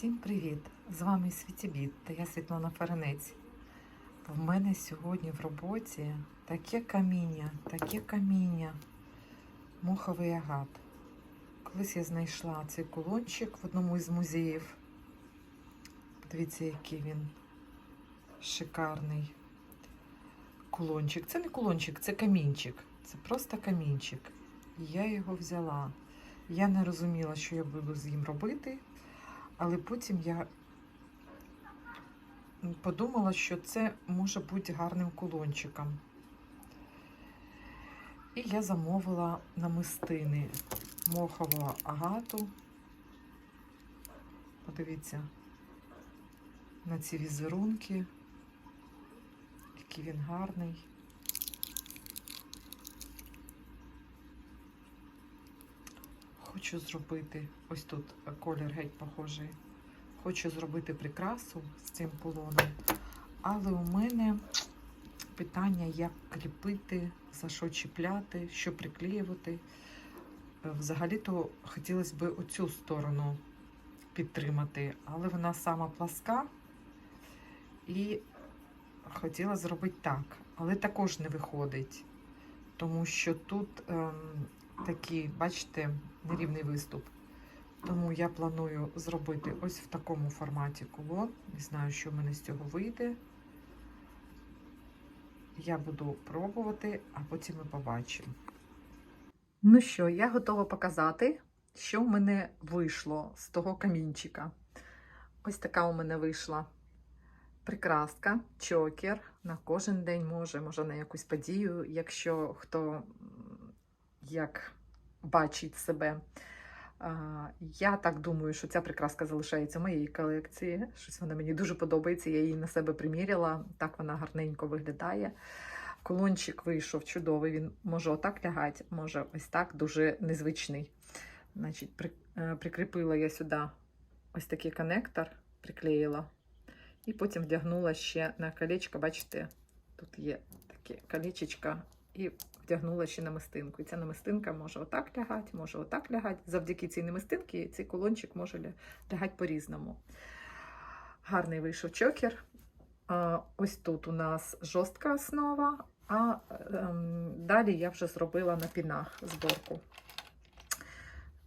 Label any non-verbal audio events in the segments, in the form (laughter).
Всім привіт! З вами Світібіт та я Світлана Фаренець. В мене сьогодні в роботі таке каміння, таке каміння, моховий агат. Колись я знайшла цей кулончик в одному із музеїв. Подивіться, який він шикарний кулончик. Це не кулончик, це камінчик. Це просто камінчик. І я його взяла. Я не розуміла, що я буду з ним робити. Але потім я подумала, що це може бути гарним кулончиком. І я замовила намистини мохового агату. Подивіться на ці візерунки, який він гарний. Хочу зробити, ось тут колір геть похожий. Хочу зробити прикрасу з цим полоном. Але у мене питання, як кріпити, за що чіпляти, що приклеювати. Взагалі-то хотілося б оцю сторону підтримати, але вона сама пласка. І хотіла зробити так, але також не виходить, тому що тут ем, такий, бачите, нерівний виступ. Тому я планую зробити ось в такому форматі кулон. Не знаю, що в мене з цього вийде. Я буду пробувати, а потім ми побачимо. Ну що, я готова показати, що в мене вийшло з того камінчика. Ось така у мене вийшла прикраска, чокер. На кожен день може, може на якусь подію, якщо хто як бачить себе. Я так думаю, що ця прикраска залишається в моїй колекції. Щось вона мені дуже подобається. Я її на себе приміряла. Так вона гарненько виглядає. Колончик вийшов чудовий. Він може отак лягати, може ось так, дуже незвичний. Значить, е, Прикріпила я сюди ось такий коннектор, приклеїла. І потім вдягнула ще на колечко. Бачите, тут є таке колечечко. І вдягнула ще намистинку. І ця намистинка може отак лягати, може отак лягати. Завдяки цій намистинці цей колончик може лягати по-різному. Гарний вийшов чокер. Ось тут у нас жорстка основа, а ем, далі я вже зробила на пінах зборку.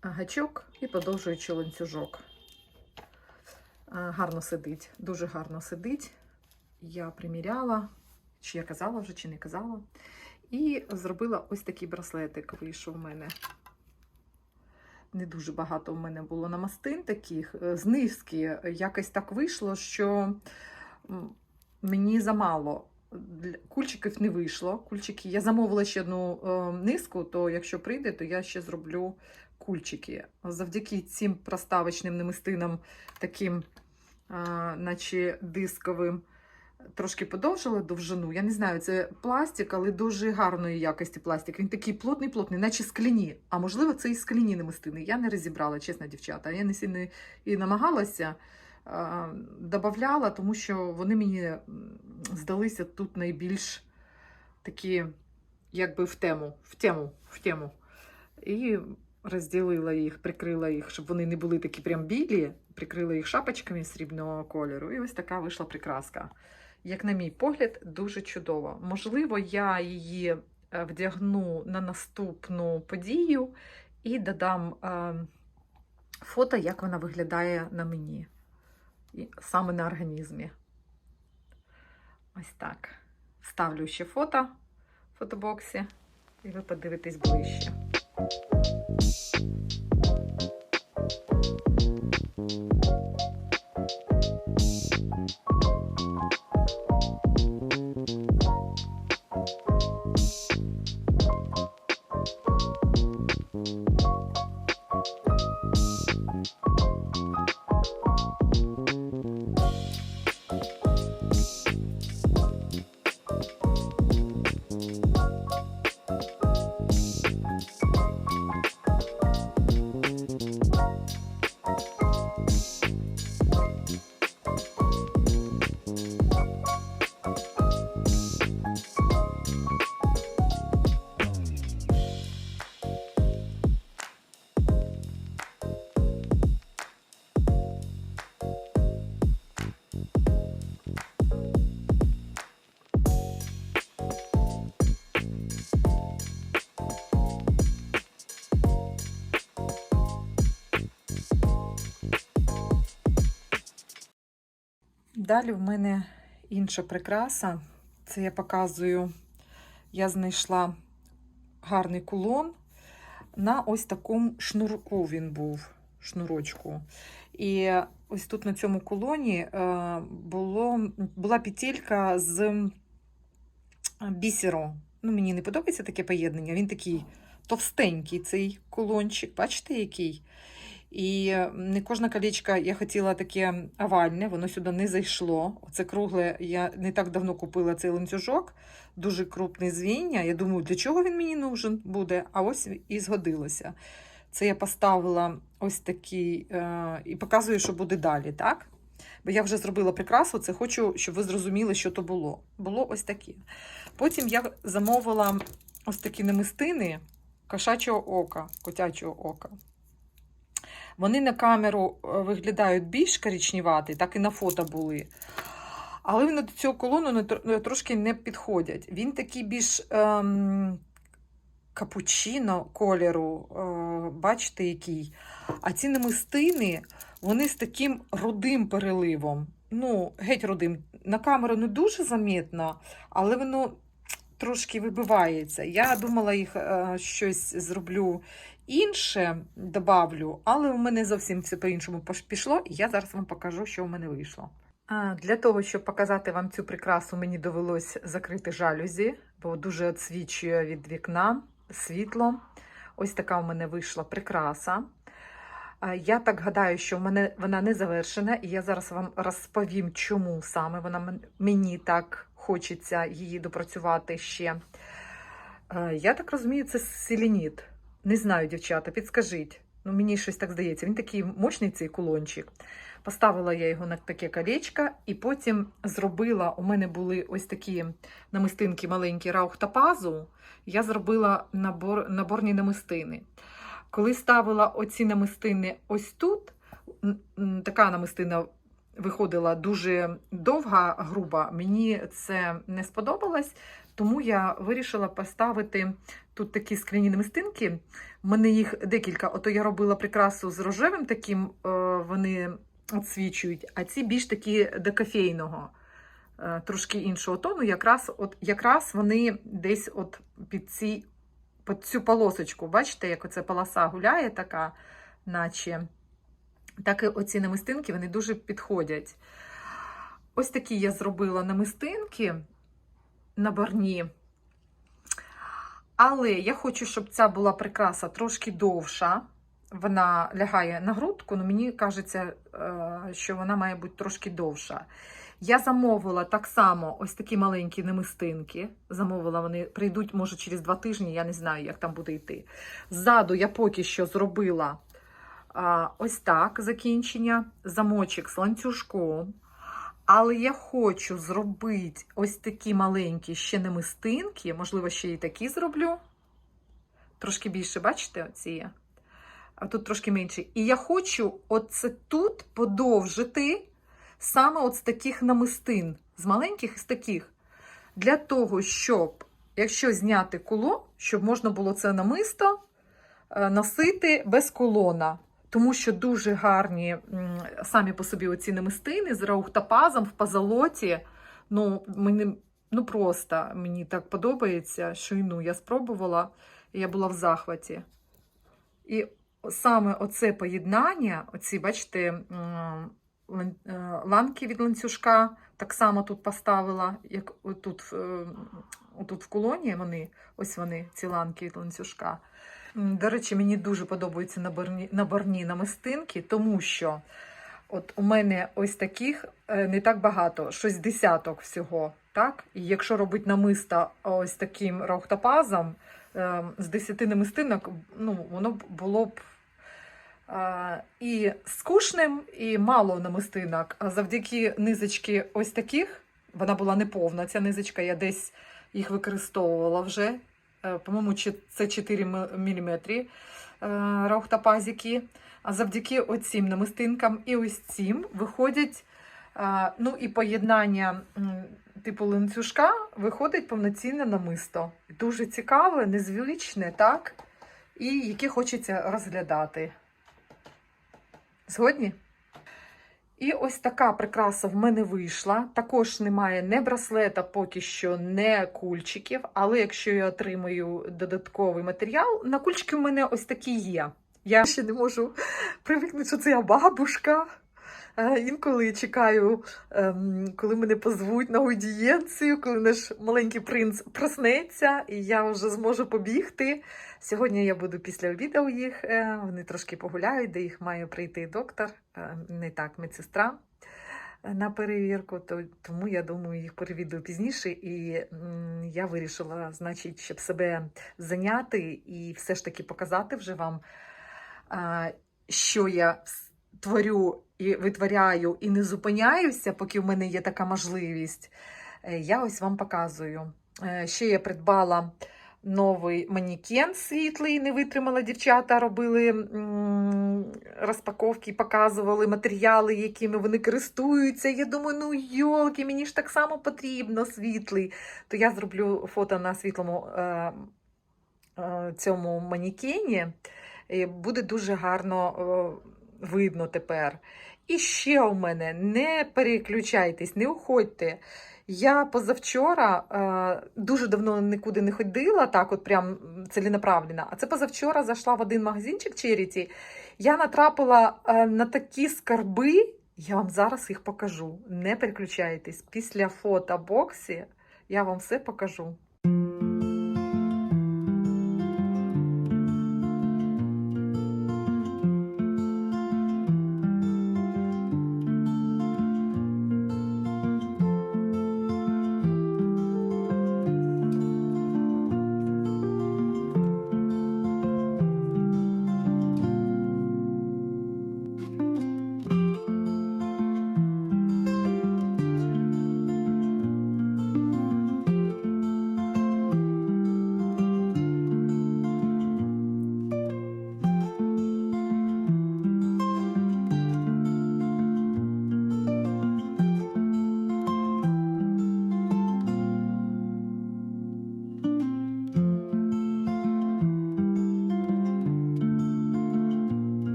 Гачок і подовжуючи ланцюжок. Гарно сидить, дуже гарно сидить. Я приміряла, чи я казала вже, чи не казала. І зробила ось такий браслетик, вийшов у мене. Не дуже багато в мене було намастин таких, з низки. Якось так вийшло, що мені замало. Кульчиків не вийшло. Кульчики. Я замовила ще одну е, низку, то якщо прийде, то я ще зроблю кульчики. Завдяки цим проставочним намистинам, таким, е, наче дисковим, трошки подовжила довжину. Я не знаю, це пластик, але дуже гарної якості пластик. Він такий плотний, плотний, наче скляні. А можливо, це і скляні намистини. Я не розібрала, чесно, дівчата. Я не сильно і намагалася. Добавляла, тому що вони мені здалися тут найбільш такі, якби в тему, в тему, в тему. І розділила їх, прикрила їх, щоб вони не були такі прям білі, прикрила їх шапочками срібного кольору. І ось така вийшла прикраска. Як, на мій погляд, дуже чудово. Можливо, я її вдягну на наступну подію і додам е, фото, як вона виглядає на мені саме на організмі. Ось так. Ставлю ще фото в фотобоксі, і ви подивитесь ближче. Далі в мене інша прикраса. Це я показую, я знайшла гарний кулон. На ось такому шнурку він був, шнурочку. І ось тут на цьому кулоні е, було, була петелька з бісеру. Ну, мені не подобається таке поєднання. Він такий товстенький цей кулончик. Бачите, який? І не кожна колечка я хотіла таке овальне, воно сюди не зайшло. Оце кругле, я не так давно купила цей ланцюжок, дуже крупне звіння. Я думаю, для чого він мені нужен буде? А ось і згодилося. Це я поставила ось такий е, і показую, що буде далі, так? Бо я вже зробила прикрасу, це хочу, щоб ви зрозуміли, що то було. Було ось таке. Потім я замовила ось такі намистини кошачого ока, котячого ока. Вони на камеру е, виглядають більш коричневаті, так і на фото були. Але вони до цього колону трошки не підходять. Він такий більш ем, капучино кольору, е, бачите, який. А ці намистини, вони з таким рудим переливом. Ну, геть рудим. На камеру не дуже замітно, але воно трошки вибивається. Я думала, їх е, щось зроблю інше, добавлю, але у мене зовсім все по-іншому пішло, і я зараз вам покажу, що у мене вийшло. Для того, щоб показати вам цю прикрасу, мені довелось закрити жалюзі, бо дуже відсвічує від вікна світло. Ось така у мене вийшла прикраса. Я так гадаю, що в мене вона не завершена, і я зараз вам розповім, чому саме вона мені так хочеться її допрацювати ще. Я так розумію, це селеніт. Не знаю, дівчата, підскажіть. Ну, мені щось так здається. Він такий мощний цей кулончик. Поставила я його на таке колечко, і потім зробила. У мене були ось такі намистинки маленькі раух топазу. Я зробила набор, наборні намистини. Коли ставила оці намистини ось тут, така намистина виходила дуже довга, груба. Мені це не сподобалось, тому я вирішила поставити тут такі скляні намистинки. У мене їх декілька. Ото я робила прикрасу з рожевим таким, е, вони відсвічують, а ці більш такі до кофейного, е, трошки іншого тону. Якраз, от, якраз вони десь от під, ці, під цю полосочку. Бачите, як оця полоса гуляє така, наче. Так і оці намистинки вони дуже підходять. Ось такі я зробила намистинки наборні. Але я хочу, щоб ця була прикраса трошки довша. Вона лягає на грудку, але мені кажеться, е, що вона має бути трошки довша. Я замовила так само ось такі маленькі намистинки. Замовила вони, прийдуть, може, через два тижні, я не знаю, як там буде йти. Ззаду я поки що зробила ось так закінчення, замочок з ланцюжком. Але я хочу зробити ось такі маленькі ще намистинки, можливо, ще і такі зроблю. Трошки більше, бачите, оці є? А тут трошки менше. І я хочу оце тут подовжити саме от з таких намистин, з маленьких і з таких. Для того, щоб, якщо зняти кулон, щоб можна було це намисто е, носити без колона. Тому що дуже гарні самі по собі оці намистини з раухтопазом в позолоті. Ну, мені, ну просто мені так подобається, що і ну, я спробувала, і я була в захваті. І саме оце поєднання, оці, бачите, е, ланки від ланцюжка, так само тут поставила, як тут, тут в колоні вони, ось вони, ці ланки від ланцюжка. До речі, мені дуже подобаються наборні, наборні намистинки, тому що от у мене ось таких е, не так багато, щось десяток всього. Так? І якщо робити намиста ось таким раухтопазом, е, з 10 намистинок, ну, воно б було б е, і скучним, і мало намистинок. А завдяки низочки ось таких, вона була неповна, ця низочка, я десь їх використовувала вже. Е, По-моєму, це 4 мм раухтопазики. А завдяки оцім намистинкам і ось цим виходять, ну і поєднання типу ланцюжка виходить повноцінне намисто. Дуже цікаве, незвичне, так? І яке хочеться розглядати. Згодні? І ось така прикраса в мене вийшла. Також немає не браслета, поки що, не кульчиків. Але якщо я отримаю додатковий матеріал, на кульчики в мене ось такі є. Я ще не можу привикнути, що це я бабушка. Е, Інколи чекаю, ем, коли мене позвуть на аудієнцію, коли наш маленький принц проснеться, і я вже зможу побігти. Сьогодні я буду після обіду їх. е, Вони трошки погуляють, де їх має прийти доктор, е, не так, медсестра на перевірку. То, тому я думаю, їх перевідую пізніше. І я вирішила, значить, щоб себе зайняти і все ж таки показати вже вам, що я творю і витворяю, і не зупиняюся, поки в мене є така можливість. Е, Я ось вам показую. Е, Ще я придбала новий манікен світлий, не витримала дівчата, робили розпаковки, показували матеріали, якими вони користуються. Я думаю, ну йолки, мені ж так само потрібно світлий. То я зроблю фото на світлому е, е, цьому манікені. Буде дуже гарно е, видно тепер. І ще у мене не переключайтесь, не уходьте. Я позавчора е, дуже давно нікуди не ходила, так от прям ціленаправленно. А це позавчора зайшла в один магазинчик Charity. Я натрапила е, на такі скарби. Я вам зараз їх покажу. Не переключайтесь. Після фотобоксі я вам все покажу.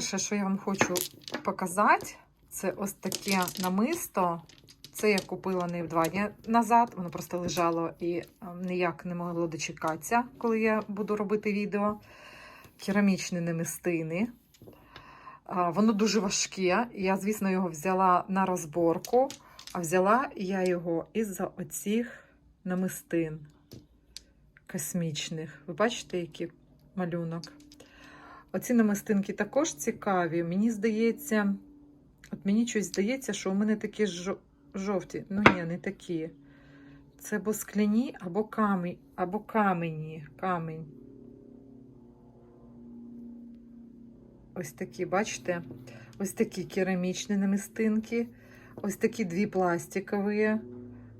Перше, що я вам хочу показати, це ось таке намисто. Це я купила не два дні назад, воно просто лежало і е, ніяк не могло дочекатися, коли я буду робити відео. Керамічні намистини. Воно дуже важке. Я, звісно, його взяла на розборку, а взяла я його із-за оцих намистин космічних. Ви бачите, який малюнок? Оці намистинки також цікаві. Мені здається, от мені щось здається, що у мене такі жовті. Ну ні, не такі. Це або скляні, або камінь, або камені. Камінь. Ось такі, бачите? Ось такі керамічні намистинки. Ось такі дві пластикові.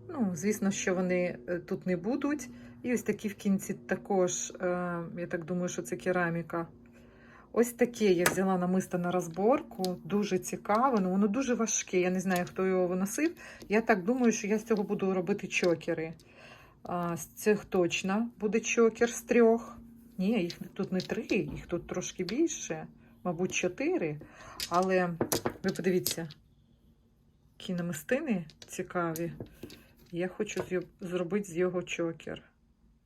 Ну, звісно, що вони е, тут не будуть. І ось такі в кінці також, е, я так думаю, що це кераміка. Ось таке я взяла намисто на розборку. Дуже цікаве, ну воно дуже важке. Я не знаю, хто його виносив. Я так думаю, що я з цього буду робити чокери. А, з цих точно буде чокер з трьох. Ні, їх тут не три, їх тут трошки більше, мабуть, чотири. Але ви подивіться, які намистини цікаві. Я хочу зробити з його чокер.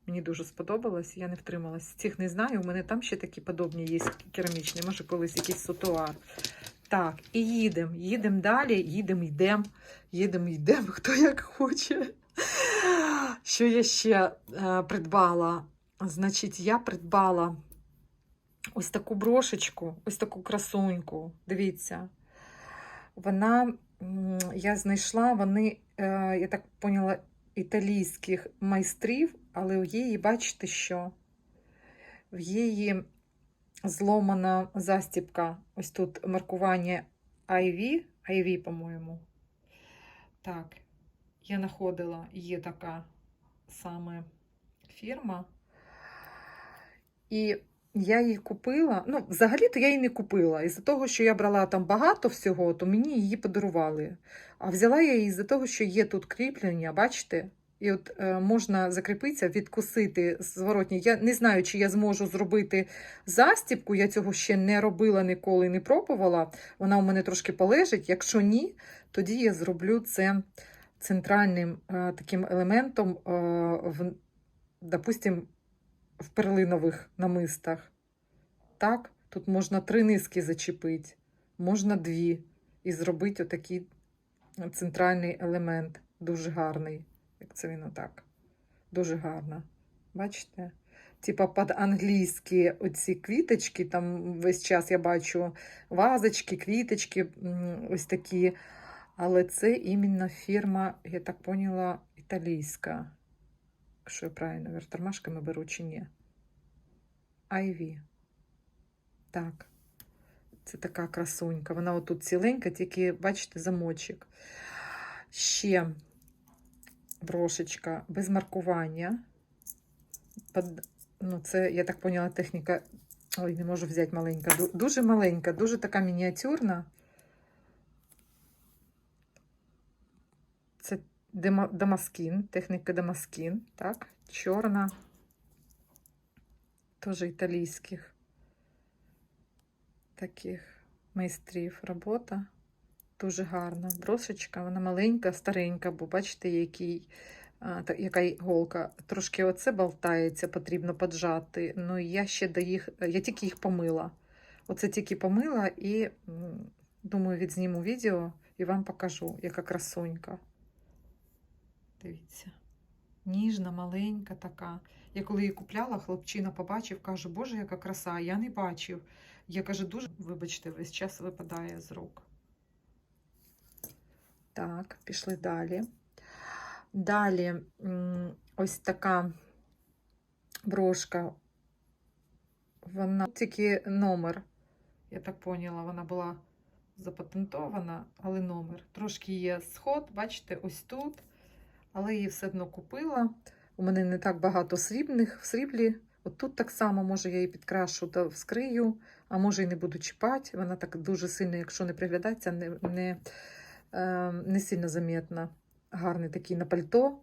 Мені дуже сподобалось, я не втрималась. Цих не знаю. У мене там ще такі подобні є керамічні, може колись якийсь сотуар. Так, і їдемо. Їдемо далі, їдемо, йдемо, їдемо, йдемо, (laughs) хто як хоче. Що я ще е, придбала? Значить, я придбала ось таку брошечку, ось таку красуньку. Дивіться. Вона, я знайшла, вони, е, я так поняла, італійських майстрів, але у її, бачите, що в її зломана застібка. Ось тут маркування IV, IV, по-моєму. Так, я знаходила, є така саме фірма. І я її купила. Ну, взагалі-то я її не купила. Із-за того, що я брала там багато всього, то мені її подарували. А взяла я її з-за того, що є тут кріплення, бачите? І от е, можна закріпитися, відкусити зворотній. Я не знаю, чи я зможу зробити застібку. Я цього ще не робила ніколи, не пробувала. Вона у мене трошки полежить. Якщо ні, тоді я зроблю це центральним е, таким елементом, е, в, в перлинових намистах. Так, тут можна три низки зачепити, можна дві. І зробити отакий центральний елемент. Дуже гарний. Як це він отак. Дуже гарно. Бачите? Типа під англійські оці квіточки, там весь час я бачу вазочки, квіточки, ось такі. Але це іменно фірма, я так поняла, італійська. Що я правильно вертормашками беру чи ні? Айві. Так. Це така красунька. Вона отут ціленька, тільки, бачите, замочок. Ще брошечка без маркування. Под- Ну, це, я так поняла, техніка. Ой, не можу взяти маленька. Дуже маленька, дуже така мініатюрна. Це дема- дамаскін, техніка дамаскін, так? Чорна. Теж італійських таких майстрів робота. Дуже гарна. Брошечка, вона маленька, старенька, бо бачите, який, яка іголка. Трошки оце болтається, потрібно поджати. Ну, я ще до їх, я тільки їх помила. Оце тільки помила і, думаю, відзніму відео і вам покажу, яка красунька. Дивіться. Ніжна, маленька така. Я коли її купляла, хлопчина побачив, каже, Боже, яка краса, я не бачив. Я кажу, дуже, вибачте, весь час випадає з рук. Так, пішли далі. Далі ось така брошка. Вона тільки номер. Я так поняла, вона була запатентована, але номер. Трошки є сход, бачите, ось тут. Але її все одно купила. У мене не так багато срібних в сріблі. От тут так само, може, я її підкрашу та вскрию, а може і не буду чіпати. Вона так дуже сильно, якщо не приглядається, не, не, е, не сильно замітна. Гарний такий на пальто.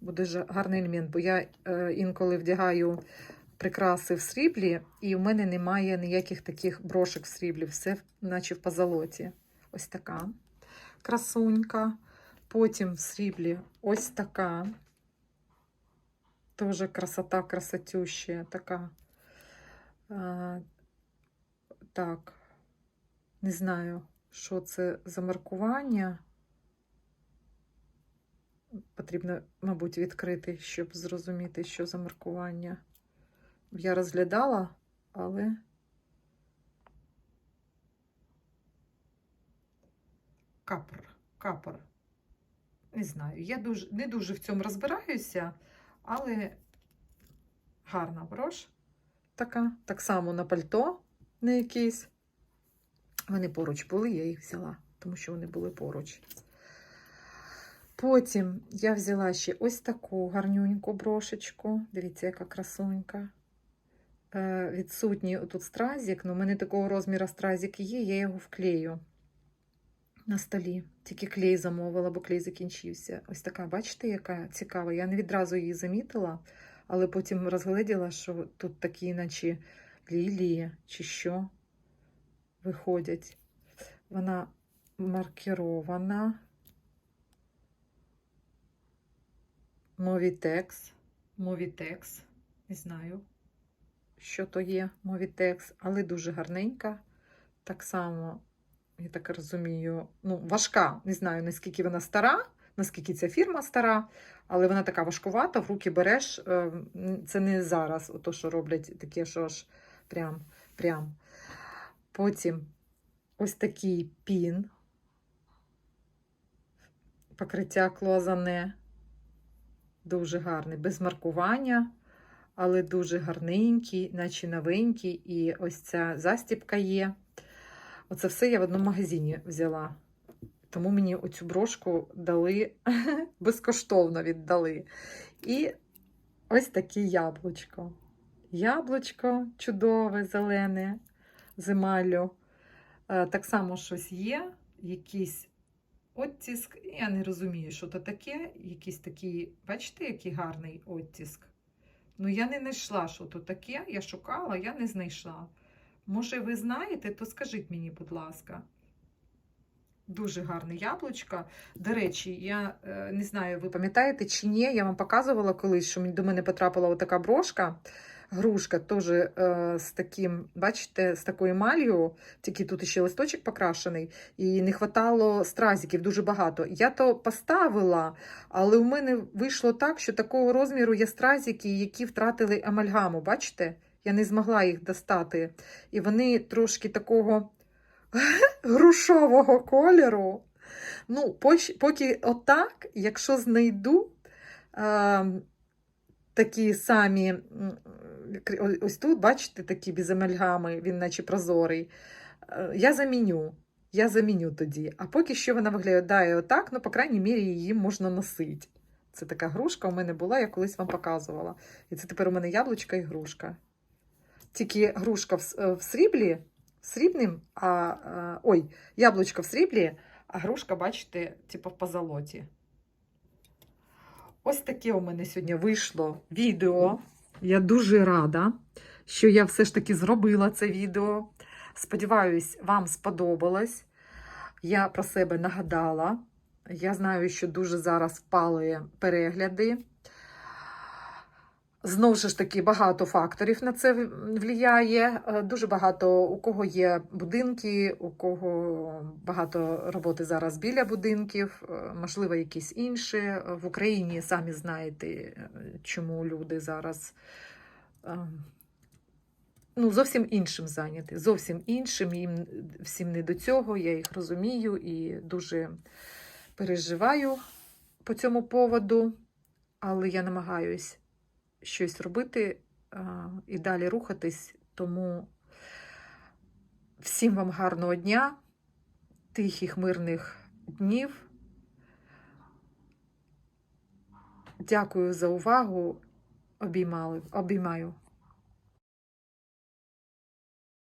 Буде гарний елемент, бо я е, інколи вдягаю прикраси в сріблі, і в мене немає ніяких таких брошок в сріблі, все наче в позолоті. Ось така красунька. Потім в сріблі ось така. Тоже красота, красотющая така. А, так, не знаю, що це за маркування. Потрібно, мабуть, відкрити, щоб зрозуміти, що за маркування. Я розглядала, але. Капр, капр. Не знаю, я дуже, не дуже в цьому розбираюся, але гарна брош така. Так само на пальто на якийсь. Вони поруч були, я їх взяла, тому що вони були поруч. Потім я взяла ще ось таку гарнюньку брошечку. Дивіться, яка красунька. Е, відсутній тут стразик, але в мене такого розміру стразик є, я його вклею на столі. Тільки клей замовила, бо клей закінчився. Ось така, бачите, яка цікава. Я не відразу її замітила, але потім розгледіла, що тут такі, наче лілії чи що виходять. Вона маркірована. Movitex. Movitex. Не знаю, що то є Movitex, але дуже гарненька. Так само я так розумію, ну, важка. Не знаю, наскільки вона стара, наскільки ця фірма стара, але вона така важкувата, в руки береш. е, Це не зараз, ото, що роблять таке, що ж прям, прям. Потім ось такий пін, покриття клозане, дуже гарний, без маркування. Але дуже гарненький, наче новенький, і ось ця застіпка є. Оце все я в одному магазині взяла. Тому мені оцю брошку дали (laughs) безкоштовно віддали. І ось таке яблучко. Яблучко чудове, зелене, з емаллю. Е, Так само щось є, якісь оттиск. Я не розумію, що то таке. Якийсь такий, бачите, який гарний оттиск. Ну, я не знайшла, що то таке. Я шукала, я не знайшла. Може, ви знаєте, то скажіть мені, будь ласка. Дуже гарне яблучко. До речі, я е, не знаю, ви пам'ятаєте чи ні, я вам показувала колись, що до мене потрапила така брошка, грушка, теж е, з таким, бачите, з такою емалью, тільки тут ще листочок покрашений, і не хватало стразиків дуже багато. Я то поставила, але у мене вийшло так, що такого розміру є стразики, які втратили амальгаму. Бачите? Я не змогла їх достати. І вони трошки такого (laughs) грушового кольору. Ну, поки отак, якщо знайду е, такі самі, ось тут, бачите, такі без амальгами, він наче прозорий, е, я заміню. Я заміню тоді. А поки що вона виглядає отак, ну, по крайній мірі, її можна носити. Це така грушка у мене була, я колись вам показувала. І це тепер у мене яблучка і грушка. Тільки грушка в, е, сріблі, срібним, а е, ой, яблучко в сріблі, а грушка, бачите, типу в позолоті. Ось таке у мене сьогодні вийшло відео. Я дуже рада, що я все ж таки зробила це відео. Сподіваюсь, вам сподобалось. Я про себе нагадала. Я знаю, що дуже зараз впали перегляди. Знову ж таки, багато факторів на це влияє. Е, Дуже багато у кого є будинки, у кого багато роботи зараз біля будинків, е, можливо, якісь інші. В Україні самі знаєте, е, чому люди зараз ну, зовсім іншим зайняті. Зовсім іншим. Їм всім не до цього. Я їх розумію і дуже переживаю по цьому поводу, але я намагаюсь щось робити і далі рухатись. Тому всім вам гарного дня, тихих, мирних днів. Дякую за увагу. Обіймали, обіймаю.